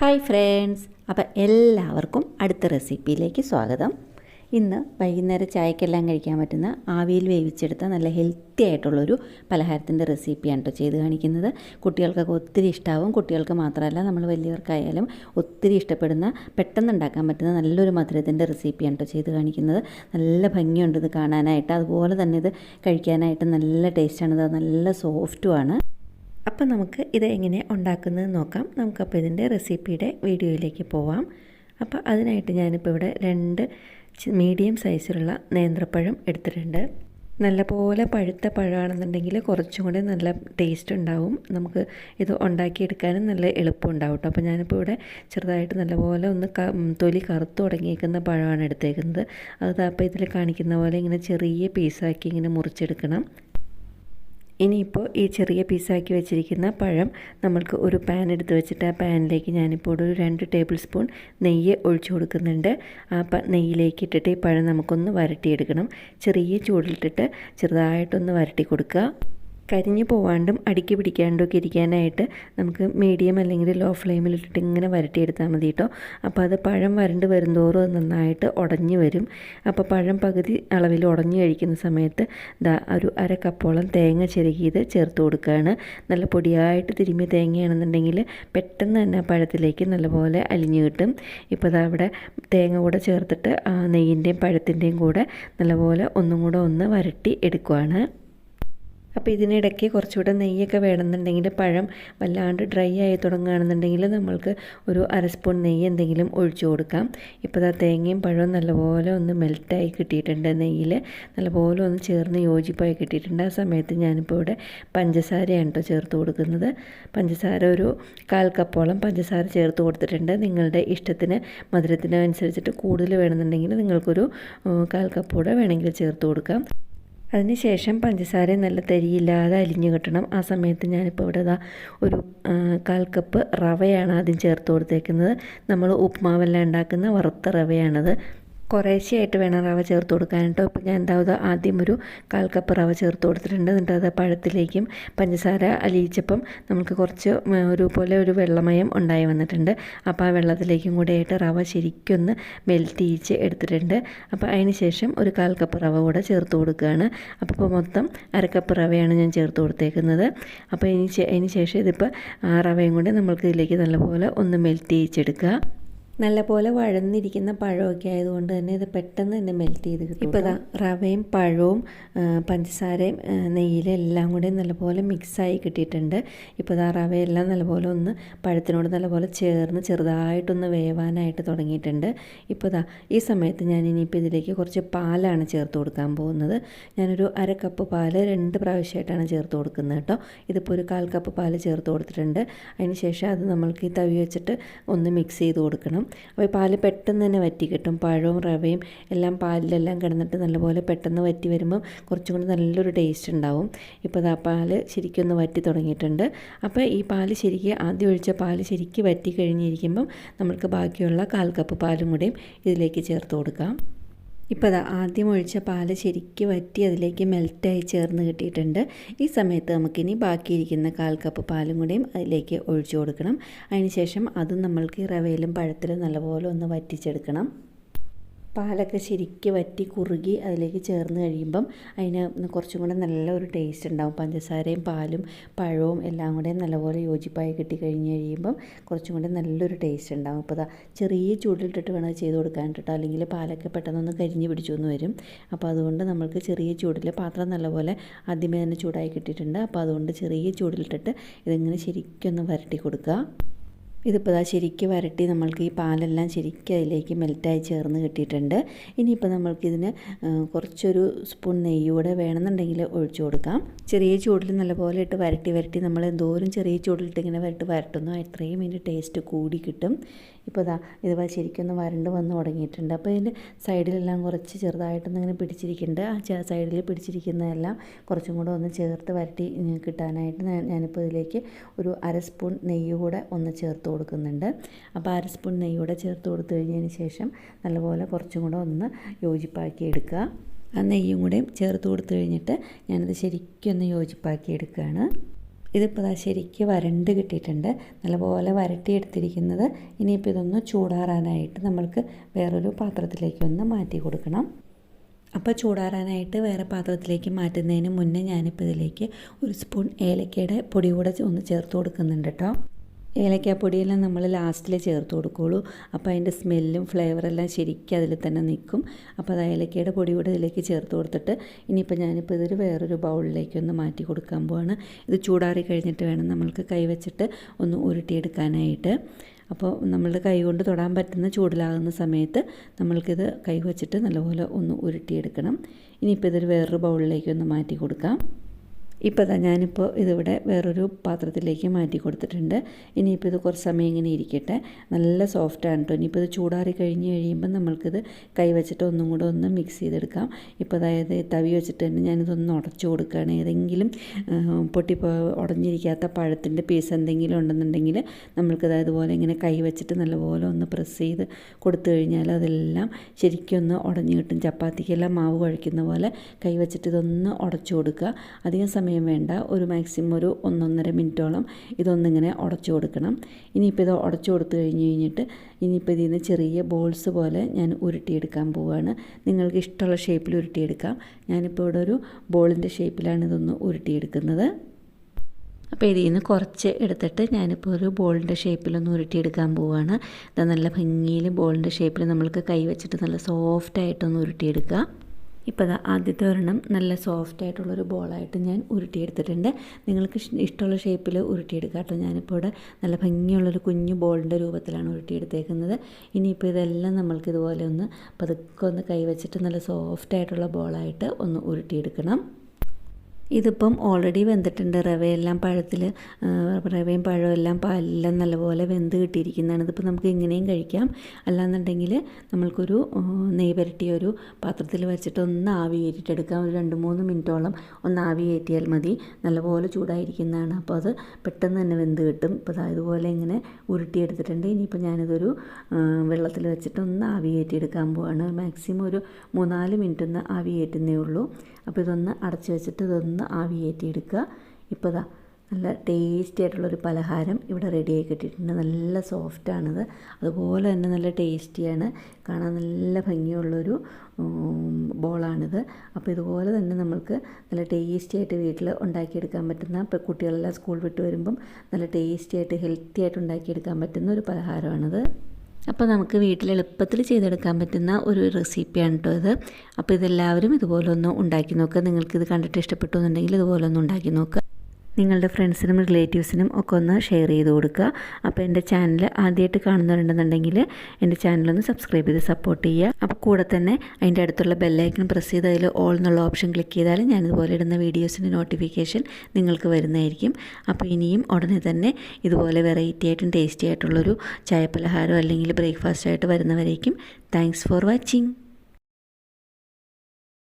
Hi friends. അപ്പം എല്ലാവർക്കും അടുത്ത റെസിപ്പിയിലേക്ക് സ്വാഗതം. ഇന്ന് വൈകുന്നേരം ചായക്കെല്ലാം കഴിക്കാൻ പറ്റുന്ന ആവിയിൽ വേവിച്ചെടുത്ത നല്ല ഹെൽത്തി ആയിട്ടുള്ളൊരു പലഹാരത്തിന്റെ റെസിപ്പിയാണ് കേട്ടോ ചെയ്ത് കാണിക്കുന്നത്. കുട്ടികൾക്കൊക്കെ ഒത്തിരി ഇഷ്ടമാവും കുട്ടികൾക്ക് മാത്രമല്ല നമ്മൾ വലിയവർക്കായാലും ഒത്തിരി ഇഷ്ടപ്പെടുന്ന പെട്ടെന്ന് ഉണ്ടാക്കാൻ പറ്റുന്ന നല്ലൊരു മധുരത്തിന്റെ റെസിപ്പിയാണ് കേട്ടോ ചെയ്ത് കാണിക്കുന്നത്. നല്ല ഭംഗിയുണ്ട് ഇത് കാണാനായിട്ട്. അതുപോലെ തന്നെ ഇത് കഴിക്കാനായിട്ട് നല്ല ടേസ്റ്റാണ്. ഇത് നല്ല സോഫ്റ്റുമാണ്. അപ്പം നമുക്ക് ഇത് എങ്ങനെ ഉണ്ടാക്കുന്നത് നോക്കാം. നമുക്കപ്പോൾ ഇതിന്റെ റെസിപ്പിയുടെ വീഡിയോയിലേക്ക് പോവാം. അപ്പോൾ അതിനായിട്ട് ഞാനിപ്പോൾ ഇവിടെ രണ്ട് മീഡിയം സൈസിലുള്ള നേന്ത്രപ്പഴം എടുത്തിട്ടുണ്ട്. നല്ലപോലെ പഴുത്ത പഴമാണെന്നുണ്ടെങ്കിൽ കുറച്ചും കൂടി നല്ല ടേസ്റ്റ് ഉണ്ടാവും. നമുക്ക് ഇത് ഉണ്ടാക്കിയെടുക്കാനും നല്ല എളുപ്പമുണ്ടാവും കേട്ടോ. അപ്പോൾ ഞാനിപ്പോൾ ഇവിടെ ചെറുതായിട്ട് നല്ലപോലെ ഒന്ന് തൊലി കറുത്ത് തുടങ്ങിയേക്കുന്ന പഴമാണ് എടുത്തേക്കുന്നത്. അത് അപ്പോൾ ഇതിൽ കാണിക്കുന്ന പോലെ ഇങ്ങനെ ചെറിയ പീസാക്കി ഇങ്ങനെ മുറിച്ചെടുക്കണം. ഇനിയിപ്പോൾ ഈ ചെറിയ പീസാക്കി വെച്ചിരിക്കുന്ന പഴം നമ്മൾക്ക് ഒരു പാൻ എടുത്ത് വെച്ചിട്ട് ആ പാനിലേക്ക് ഞാനിപ്പോൾ ഒരു രണ്ട് ടേബിൾ സ്പൂൺ നെയ്യ് ഒഴിച്ചു കൊടുക്കുന്നുണ്ട്. ആ നെയ്യിലേക്ക് ഇട്ടിട്ട് ഈ പഴം നമുക്കൊന്ന് വരട്ടിയെടുക്കണം. ചെറിയ ചൂടിലിട്ടിട്ട് ചെറുതായിട്ടൊന്ന് വരട്ടി കൊടുക്കുക. കരിഞ്ഞു പോവാണ്ടും അടുക്കി പിടിക്കാണ്ടും ഒക്കെ ഇരിക്കാനായിട്ട് നമുക്ക് മീഡിയം അല്ലെങ്കിൽ ലോ ഫ്ലെയിമിലിട്ടിട്ട് ഇങ്ങനെ വരട്ടിയെടുത്താൽ മതി കേട്ടോ. അപ്പോൾ അത് പഴം വരണ്ട് വരുന്തോറും അത് നന്നായിട്ട് ഉടഞ്ഞു വരും. അപ്പോൾ പഴം പകുതി അളവിൽ ഉടഞ്ഞു കഴിക്കുന്ന സമയത്ത് ദാ ഒരു അര തേങ്ങ ചിരകിയത് ചേർത്ത് കൊടുക്കുകയാണ്. നല്ല പൊടിയായിട്ട് തിരുമ്മിയ തേങ്ങയാണെന്നുണ്ടെങ്കിൽ പെട്ടെന്ന് തന്നെ പഴത്തിലേക്ക് നല്ലപോലെ അലിഞ്ഞു കിട്ടും. ഇപ്പോൾ ദാ അവിടെ തേങ്ങ കൂടെ ചേർത്തിട്ട് നെയ്യിന്റെയും പഴത്തിന്റെയും കൂടെ നല്ലപോലെ ഒന്നും കൂടെ ഒന്ന് വരട്ടി എടുക്കുവാണ്. അപ്പോൾ ഇതിനിടയ്ക്ക് കുറച്ചുകൂടെ നെയ്യൊക്കെ വേണമെന്നുണ്ടെങ്കിൽ പഴം വല്ലാണ്ട് ഡ്രൈ ആയി തുടങ്ങുകയാണെന്നുണ്ടെങ്കിൽ നമ്മൾക്ക് ഒരു അര സ്പൂൺ നെയ്യ് എന്തെങ്കിലും ഒഴിച്ചു കൊടുക്കാം. ഇപ്പോൾ ആ തേങ്ങയും പഴവും നല്ലപോലെ ഒന്ന് മെൽറ്റായി കിട്ടിയിട്ടുണ്ട് നെയ്യിൽ നല്ലപോലെ ഒന്ന് ചേർന്ന് യോജിപ്പായി കിട്ടിയിട്ടുണ്ട്. ആ സമയത്ത് ഞാനിപ്പോൾ ഇവിടെ പഞ്ചസാരയാണ് കേട്ടോ ചേർത്ത് കൊടുക്കുന്നത്. പഞ്ചസാര ഒരു കാൽ കപ്പോളം പഞ്ചസാര ചേർത്ത് കൊടുത്തിട്ടുണ്ട്. നിങ്ങളുടെ ഇഷ്ടത്തിന് മധുരത്തിന് അനുസരിച്ചിട്ട് കൂടുതൽ വേണമെന്നുണ്ടെങ്കിൽ നിങ്ങൾക്കൊരു കാൽ കപ്പോടെ വേണമെങ്കിൽ ചേർത്ത് കൊടുക്കാം. അതിനുശേഷം പഞ്ചസാര നല്ല തരിയില്ലാതെ അലിഞ്ഞു കിട്ടണം. ആ സമയത്ത് ഞാനിപ്പോൾ ഇവിടെ ഇതാ ഒരു കാൽ കപ്പ് റവയാണ് ആദ്യം ചേർത്ത് കൊടുത്തേക്കുന്നത്. നമ്മൾ ഉപ്മാവെല്ലാം ഉണ്ടാക്കുന്ന വറുത്ത റവയാണത്. കുറേശ്ശെയായിട്ട് വേണം റവ ചേർത്ത് കൊടുക്കാൻ കേട്ടോ. ഇപ്പോൾ ഞാൻ എന്താ ആദ്യം ഒരു കാൽ കപ്പ് റവ ചേർത്ത് കൊടുത്തിട്ടുണ്ട്. എന്നിട്ട് അത് പഴത്തിലേക്കും പഞ്ചസാര അലിയിച്ചപ്പം നമുക്ക് കുറച്ച് ഒരു പോലെ ഒരു വെള്ളമയം ഉണ്ടായി വന്നിട്ടുണ്ട്. അപ്പോൾ ആ വെള്ളത്തിലേക്കും കൂടെ ആയിട്ട് റവ ശരിക്കൊന്ന് മെൽറ്റ് എടുത്തിട്ടുണ്ട്. അപ്പോൾ അതിന് ശേഷം ഒരു കാൽ കപ്പ് റവ കൂടെ ചേർത്ത് കൊടുക്കുകയാണ്. അപ്പോൾ ഇപ്പോൾ മൊത്തം അരക്കപ്പ് റവയാണ് ഞാൻ ചേർത്ത് കൊടുത്തേക്കുന്നത്. അപ്പോൾ ഇനി അതിന് ശേഷം ഇതിപ്പോൾ ആ റവയും കൂടെ നമ്മൾക്ക് ഇതിലേക്ക് നല്ലപോലെ ഒന്ന് മെൽറ്റ് ചെയ്യിച്ചെടുക്കുക നല്ലപോലെ വഴന്നിരിക്കുന്ന പഴമൊക്കെ ആയതുകൊണ്ട് തന്നെ ഇത് പെട്ടെന്ന് തന്നെ മെൽറ്റ് ചെയ്ത് കിട്ടും ഇപ്പോൾ ഇതാ റവയും പഴവും പഞ്ചസാരയും നെയ്യിലും എല്ലാം കൂടി നല്ലപോലെ മിക്സായി കിട്ടിയിട്ടുണ്ട്. ഇപ്പോൾ ഇതാ റവയെല്ലാം നല്ലപോലെ ഒന്ന് പഴത്തിനോട് നല്ലപോലെ ചേർന്ന് ചെറുതായിട്ടൊന്ന് വേവാനായിട്ട് തുടങ്ങിയിട്ടുണ്ട്. ഇപ്പോൾ ഇതാ ഈ സമയത്ത് ഞാൻ ഇനിയിപ്പോൾ ഇതിലേക്ക് കുറച്ച് പാലാണ് ചേർത്ത് കൊടുക്കാൻ പോകുന്നത്. ഞാനൊരു അര കപ്പ് പാൽ രണ്ട് പ്രാവശ്യമായിട്ടാണ് ചേർത്ത് കൊടുക്കുന്നത് കേട്ടോ. ഇതിപ്പോൾ ഒരു കാൽ കപ്പ് പാൽ ചേർത്ത് കൊടുത്തിട്ടുണ്ട്. അതിന് ശേഷം അത് നമ്മൾക്ക് ഈ തവി വെച്ചിട്ട് ഒന്ന് മിക്സ് ചെയ്ത് കൊടുക്കണം. അപ്പോൾ പാൽ പെട്ടെന്ന് തന്നെ വറ്റി കിട്ടും. പഴവും റവയും എല്ലാം പാലിലെല്ലാം കിടന്നിട്ട് നല്ലപോലെ പെട്ടെന്ന് വറ്റി വരുമ്പോൾ കുറച്ചും കൂടി നല്ലൊരു ടേസ്റ്റ് ഉണ്ടാവും. ഇപ്പോൾ ആ പാൽ ശരിക്കും ഒന്ന് വറ്റി തുടങ്ങിയിട്ടുണ്ട്. അപ്പോൾ ഈ പാൽ ശരിക്ക് ആദ്യം ഒഴിച്ച പാൽ ശരിക്ക് വറ്റി കഴിഞ്ഞിരിക്കുമ്പം നമുക്ക് ബാക്കിയുള്ള കാൽ കപ്പ് പാലും കൂടെയും ഇതിലേക്ക് ചേർത്ത് കൊടുക്കാം. ഇപ്പോൾ അത് ആദ്യം ഒഴിച്ച പാൽ ശരിക്കും വറ്റി അതിലേക്ക് മെൽറ്റായി ചേർന്ന് കിട്ടിയിട്ടുണ്ട്. ഈ സമയത്ത് നമുക്കിനി ബാക്കിയിരിക്കുന്ന കാൽ കപ്പ് പാലും കൂടെയും അതിലേക്ക് ഒഴിച്ചു കൊടുക്കണം. അതിനുശേഷം അതും നമ്മൾക്ക് റവയിലും പഴത്തിലും നല്ലപോലെ ഒന്ന് വറ്റിച്ചെടുക്കണം. പാലൊക്കെ ശരിക്ക് വറ്റി കുറുകി അതിലേക്ക് ചേർന്ന് കഴിയുമ്പം അതിന് കുറച്ചും കൂടെ നല്ല ഒരു ടേസ്റ്റ് ഉണ്ടാവും. പഞ്ചസാരയും പാലും പഴവും എല്ലാം കൂടെ നല്ലപോലെ യോജിപ്പായി കിട്ടി കഴിഞ്ഞ് കഴിയുമ്പം കുറച്ചും കൂടെ നല്ലൊരു ടേസ്റ്റ് ഉണ്ടാവും. അപ്പോൾ ചെറിയ ചൂടിലിട്ടിട്ട് വേണം ചെയ്ത് കൊടുക്കാൻ കേട്ടോ അല്ലെങ്കിൽ പാലൊക്കെ പെട്ടെന്നൊന്ന് കരിഞ്ഞ് പിടിച്ചു എന്ന് വരും. അപ്പോൾ അതുകൊണ്ട് നമ്മൾക്ക് ചെറിയ ചൂടിൽ പാത്രം നല്ലപോലെ ആദ്യമേ തന്നെ ചൂടായി കിട്ടിയിട്ടുണ്ട്. അപ്പോൾ അതുകൊണ്ട് ചെറിയ ചൂടിലിട്ടിട്ട് ഇതിങ്ങനെ ശരിക്കൊന്ന് വരട്ടി കൊടുക്കുക. ഇതിപ്പോൾ ഇതാ ശരിക്ക് വരട്ടി നമ്മൾക്ക് ഈ പാലെല്ലാം ശരിക്കും അതിലേക്ക് മെൽറ്റായി ചേർന്ന് കിട്ടിയിട്ടുണ്ട്. ഇനിയിപ്പോൾ നമ്മൾക്കിതിന് കുറച്ചൊരു സ്പൂൺ നെയ്യ് കൂടെ വേണമെന്നുണ്ടെങ്കിൽ ഒഴിച്ചു കൊടുക്കാം. ചെറിയ ചൂടിൽ നല്ലപോലെ ഇട്ട് വരട്ടി വരട്ടി നമ്മൾ എന്തോരം ചെറിയ ചൂടിലിട്ട് ഇങ്ങനെ വരട്ട് വരട്ടുന്നു അത്രയും ഇതിന്റെ ടേസ്റ്റ് കൂടി കിട്ടും. ഇപ്പോൾ ഇതാ ഇത് ശരിക്കൊന്ന് വരണ്ട് വന്ന് തുടങ്ങിയിട്ടുണ്ട്. അപ്പോൾ ഇതിന്റെ സൈഡിലെല്ലാം കുറച്ച് ചെറുതായിട്ടൊന്ന് ഇങ്ങനെ പിടിച്ചിരിക്കുന്നുണ്ട്. ആ സൈഡിൽ പിടിച്ചിരിക്കുന്നതെല്ലാം കുറച്ചും കൂടെ ഒന്ന് ചേർത്ത് വരട്ടി കിട്ടാനായിട്ട് ഞാനിപ്പോൾ ഇതിലേക്ക് ഒരു അര സ്പൂൺ നെയ്യ് കൂടെ ഒന്ന് ചേർത്ത് കൊടുക്കുന്നുണ്ട്. അപ്പോൾ അര സ്പൂൺ നെയ്യ് കൂടെ ചേർത്ത് കൊടുത്തു കഴിഞ്ഞതിന് ശേഷം നല്ലപോലെ കുറച്ചും കൂടെ ഒന്ന് യോജിപ്പാക്കി എടുക്കുക. ആ നെയ്യും കൂടെയും ചേർത്ത് കൊടുത്തു കഴിഞ്ഞിട്ട് ഞാനത് ശരിക്കും ഒന്ന് യോജിപ്പാക്കി എടുക്കുകയാണ്. ഇതിപ്പോൾ ദാ ശരിക്ക് വരണ്ട് കിട്ടിയിട്ടുണ്ട്. നല്ലപോലെ വരട്ടിയെടുത്തിരിക്കുന്നത് ഇനിയിപ്പോൾ ഇതൊന്ന് ചൂടാറാനായിട്ട് നമ്മൾക്ക് വേറൊരു പാത്രത്തിലേക്ക് ഒന്ന് മാറ്റി കൊടുക്കണം. അപ്പോൾ ചൂടാറാനായിട്ട് വേറെ പാത്രത്തിലേക്ക് മാറ്റുന്നതിന് മുന്നേ ഞാനിപ്പോൾ ഇതിലേക്ക് ഒരു സ്പൂൺ ഏലക്കയുടെ പൊടി കൂടെ ഒന്ന് ചേർത്ത് കൊടുക്കുന്നുണ്ട് കേട്ടോ. ഏലക്കാപ്പൊടിയെല്ലാം നമ്മൾ ലാസ്റ്റിൽ ചേർത്ത് കൊടുക്കുകയുള്ളൂ അപ്പോൾ അതിന്റെ സ്മെല്ലും ഫ്ലേവറെല്ലാം ശരിക്കും അതിൽ തന്നെ നിൽക്കും. അപ്പോൾ അത് ഏലക്കയുടെ പൊടി കൂടെ ഇതിലേക്ക് ചേർത്ത് കൊടുത്തിട്ട് ഇനിയിപ്പോൾ ഞാനിപ്പോൾ ഇതൊരു വേറൊരു ബൗളിലേക്ക് ഒന്ന് മാറ്റി കൊടുക്കാൻ പോവാണ്. ഇത് ചൂടാറി കഴിഞ്ഞിട്ട് വേണം നമ്മൾക്ക് കൈവച്ചിട്ട് ഒന്ന് ഉരുട്ടിയെടുക്കാനായിട്ട്. അപ്പോൾ നമ്മളുടെ കൈ കൊണ്ട് തൊടാൻ പറ്റുന്ന ചൂടിലാകുന്ന സമയത്ത് നമ്മൾക്കിത് കൈ വച്ചിട്ട് നല്ലപോലെ ഒന്ന് ഉരുട്ടിയെടുക്കണം. ഇനിയിപ്പോൾ ഇതൊരു വേറൊരു ബൗളിലേക്ക് ഒന്ന് മാറ്റി കൊടുക്കാം. ഇപ്പോൾ ഇതാ ഞാനിപ്പോൾ ഇതിവിടെ വേറൊരു പാത്രത്തിലേക്ക് മാറ്റി കൊടുത്തിട്ടുണ്ട്. ഇനിയിപ്പോൾ ഇത് കുറച്ച് സമയം ഇങ്ങനെ ഇരിക്കട്ടെ. നല്ല സോഫ്റ്റാണ് കേട്ടോ ഇനിയിപ്പോൾ ഇത് ചൂടാറി കഴിഞ്ഞ് കഴിയുമ്പോൾ നമ്മൾക്കിത് കൈ വെച്ചിട്ട് ഒന്നും കൂടെ ഒന്ന് മിക്സ് ചെയ്തെടുക്കാം. ഇപ്പോൾ അതായത് തവി വെച്ചിട്ട് തന്നെ ഞാനിതൊന്ന് ഉടച്ചു കൊടുക്കുകയാണ്. ഏതെങ്കിലും പൊട്ടിപ്പോ ഉടഞ്ഞിരിക്കാത്ത പഴത്തിന്റെ പീസ് എന്തെങ്കിലും ഉണ്ടെന്നുണ്ടെങ്കിൽ നമ്മൾക്കിത് അതുപോലെ ഇങ്ങനെ കൈ വെച്ചിട്ട് നല്ലപോലെ ഒന്ന് പ്രസ് ചെയ്ത് കൊടുത്തു കഴിഞ്ഞാൽ അതെല്ലാം ശരിക്കും ഒന്ന് ഉടഞ്ഞു കിട്ടും. ചപ്പാത്തിക്കെല്ലാം മാവ് കുഴയ്ക്കുന്ന പോലെ കൈ വെച്ചിട്ട് ഇതൊന്ന് ഉടച്ചു കൊടുക്കുക. അധികം സമയം സമയം വേണ്ട. ഒരു മാക്സിമം ഒരു ഒന്നൊന്നര മിനിറ്റോളം ഇതൊന്നിങ്ങനെ ഉടച്ചു കൊടുക്കണം. ഇനിയിപ്പോൾ ഇത് ഉടച്ചു കൊടുത്തു കഴിഞ്ഞ് കഴിഞ്ഞിട്ട് ഇനിയിപ്പോൾ ഇതിൽ നിന്ന് ചെറിയ ബോൾസ് പോലെ ഞാൻ ഉരുട്ടിയെടുക്കാൻ പോവുകയാണ് നിങ്ങൾക്ക് ഇഷ്ടമുള്ള ഷേപ്പിൽ ഉരുട്ടിയെടുക്കാം. ഞാനിപ്പോൾ ഇവിടെ ഒരു ബോളിന്റെ ഷേപ്പിലാണ് ഇതൊന്ന് ഉരുട്ടിയെടുക്കുന്നത്. അപ്പോൾ ഇതിൽ നിന്ന് കുറച്ച് എടുത്തിട്ട് ഞാനിപ്പോൾ ഒരു ബോളിന്റെ ഷേപ്പിലൊന്ന് ഉരുട്ടിയെടുക്കാൻ പോവുകയാണ് ഇത് നല്ല ഭംഗിയിൽ ബോളിന്റെ ഷേപ്പിൽ നമ്മൾക്ക് കൈ വെച്ചിട്ട് നല്ല സോഫ്റ്റായിട്ടൊന്ന് ഉരുട്ടിയെടുക്കുക ഇപ്പോൾ ആദ്യത്തെ ഒരെണ്ണം നല്ല സോഫ്റ്റ് ആയിട്ടുള്ളൊരു ബോളായിട്ട് ഞാൻ ഉരുട്ടിയെടുത്തിട്ടുണ്ട്. നിങ്ങൾക്ക് ഇഷ്ടമുള്ള ഷേപ്പിൽ ഉരുട്ടിയെടുക്കുക കേട്ടോ. ഞാനിപ്പോൾ ഇവിടെ നല്ല ഭംഗിയുള്ളൊരു കുഞ്ഞു ബോളിന്റെ രൂപത്തിലാണ് ഉരുട്ടിയെടുത്തേക്കുന്നത്. ഇനിയിപ്പോൾ ഇതെല്ലാം നമ്മൾക്ക് ഇതുപോലെ ഒന്ന് പതുക്കെ ഒന്ന് കൈവച്ചിട്ട് നല്ല സോഫ്റ്റ് ആയിട്ടുള്ള ബോളായിട്ട് ഒന്ന് ഉരുട്ടിയെടുക്കണം. ഇതിപ്പം ഓൾറെഡി വെന്തിട്ടുണ്ട്. റവയെല്ലാം പഴത്തിൽ റവയും പഴവും എല്ലാം പാലെല്ലാം നല്ലപോലെ വെന്ത് കിട്ടിയിരിക്കുന്നതാണ്. ഇതിപ്പോൾ നമുക്ക് ഇങ്ങനെയും കഴിക്കാം. അല്ലാന്നുണ്ടെങ്കിൽ നമ്മൾക്കൊരു നെയ് പുരട്ടിയ ഒരു പാത്രത്തിൽ വെച്ചിട്ട് ഒന്ന് ആവി കയറ്റിട്ടെടുക്കാം ഒരു രണ്ട് മൂന്ന് മിനിറ്റോളം ഒന്ന് ആവി കയറ്റിയാൽ മതി. നല്ലപോലെ ചൂടായിരിക്കുന്നതാണ്. അപ്പോൾ അത് പെട്ടെന്ന് തന്നെ വെന്ത് കിട്ടും. ഇപ്പോൾ ഇതുപോലെ ഇങ്ങനെ ഉരുട്ടിയെടുത്തിട്ടുണ്ട്. ഇനിയിപ്പോൾ ഞാനിതൊരു വെള്ളത്തിൽ വെച്ചിട്ട് ഒന്ന് ആവി കയറ്റിയെടുക്കാൻ പോവാണ്. മാക്സിമം ഒരു മൂന്നാൽ മിനിറ്റ് ഒന്ന് ആവി കയറ്റുന്നേ ഉള്ളൂ. അപ്പോൾ ഇതൊന്ന് അടച്ചു വെച്ചിട്ട് ഇതൊന്ന് ആവി എടുക്കുക ഇപ്പോൾ ഇതാ നല്ല ടേസ്റ്റി ആയിട്ടുള്ളൊരു പലഹാരം ഇവിടെ റെഡിയായി കിട്ടിയിട്ടുണ്ട്. നല്ല സോഫ്റ്റാണിത് അതുപോലെ തന്നെ നല്ല ടേസ്റ്റിയാണ് കാണാൻ നല്ല ഭംഗിയുള്ളൊരു ബോളാണിത് അപ്പോൾ ഇതുപോലെ തന്നെ നമുക്ക് നല്ല ടേസ്റ്റി ആയിട്ട് വീട്ടിൽ ഉണ്ടാക്കിയെടുക്കാൻ പറ്റുന്ന ഇപ്പോൾ കുട്ടികളെല്ലാം സ്കൂൾ വിട്ട് വരുമ്പം നല്ല ടേസ്റ്റി ആയിട്ട് ഹെൽത്തി ആയിട്ട് ഉണ്ടാക്കിയെടുക്കാൻ പറ്റുന്ന ഒരു പലഹാരമാണിത്. അപ്പോൾ നമുക്ക് വീട്ടിൽ എളുപ്പത്തിൽ ചെയ്തെടുക്കാൻ പറ്റുന്ന ഒരു റെസിപ്പിയാണ് കേട്ടോ ഇത്. അപ്പോൾ ഇതെല്ലാവരും ഇതുപോലെ ഒന്ന് ഉണ്ടാക്കി നോക്കുക നിങ്ങൾക്കിത് കണ്ടിട്ട് ഇഷ്ടപ്പെട്ടു എന്നുണ്ടെങ്കിൽ ഇതുപോലെ ഒന്ന് ഉണ്ടാക്കി നോക്കുക നിങ്ങളുടെ ഫ്രണ്ട്സിനും റിലേറ്റീവ്സിനും ഒക്കെ ഒന്ന് ഷെയർ ചെയ്ത് കൊടുക്കുക. അപ്പോൾ എന്റെ ചാനൽ ആദ്യമായിട്ട് കാണുന്നവരുണ്ടെന്നുണ്ടെങ്കിൽ എന്റെ ചാനലൊന്ന് സബ്സ്ക്രൈബ് ചെയ്ത് സപ്പോർട്ട് ചെയ്യുക. അപ്പോൾ കൂടെ തന്നെ അതിന്റെ അടുത്തുള്ള ബെല്ലൈക്കൺ പ്രസ് ചെയ്ത് അതിൽ ഓൾ എന്നുള്ള ഓപ്ഷൻ ക്ലിക്ക് ചെയ്താൽ ഞാനിതുപോലെ ഇടുന്ന വീഡിയോസിന്റെ നോട്ടിഫിക്കേഷൻ നിങ്ങൾക്ക് വരുന്നതായിരിക്കും. അപ്പോൾ ഇനിയും ഉടനെ തന്നെ ഇതുപോലെ വെറൈറ്റി ആയിട്ടും ടേസ്റ്റി ആയിട്ടുള്ളൊരു ചായ പലഹാരം അല്ലെങ്കിൽ ബ്രേക്ക്ഫാസ്റ്റ് ആയിട്ട് വരുന്നവരേക്കും. Thanks for watching